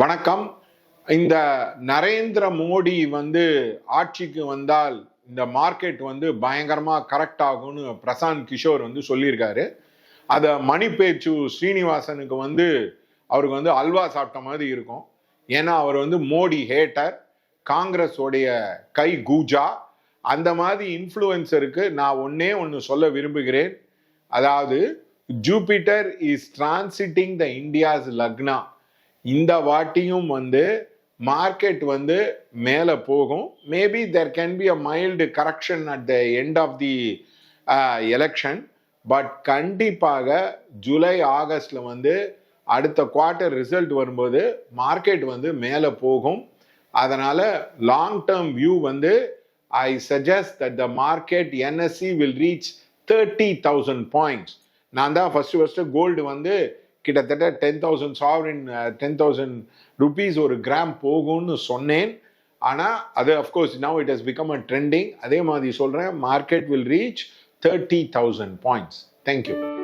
வணக்கம். இந்த நரேந்திர மோடி வந்து ஆட்சிக்கு வந்தால் இந்த மார்க்கெட் வந்து பயங்கரமாக கரெக்ட் ஆகும்னு பிரசாந்த் கிஷோர் வந்து சொல்லியிருக்காரு. அதை மணிப்பேச்சு ஸ்ரீனிவாசனுக்கு வந்து அவருக்கு வந்து அல்வா சாப்பிட்ட மாதிரி இருக்கும். ஏன்னா அவர் வந்து மோடி ஹேட்டர் காங்கிரஸ் உடைய கை கூஜா. அந்த மாதிரி இன்ஃப்ளூயன்சருக்கு நான் ஒன்னே ஒன்று சொல்ல விரும்புகிறேன். அதாவது Jupiter is transiting the India's lagna இந்த வாட்டியும் வந்து மார்க்கெட் வந்து மேலே போகும். Maybe there can be a mild correction at the end of the election but கண்டிப்பாக ஜூலை ஆகஸ்டில் வந்து அடுத்த குவார்ட்டர் ரிசல்ட் வரும்போது மார்க்கெட் வந்து மேலே போகும். அதனால் லாங் டேர்ம் வியூ வந்து I suggest that the market NSC will reach thirty thousand points நான் தான் ஃபஸ்ட்டு ஃபஸ்ட்டு கோல்டு வந்து கிட்டத்தட்ட ten thousand sovereign ten thousand rupees ஒரு கிராம் போகும்னு சொன்னேன். ஆனால் அது of course now it has become a trending அதே மாதிரி சொல்கிறேன் market will reach thirty thousand points thank you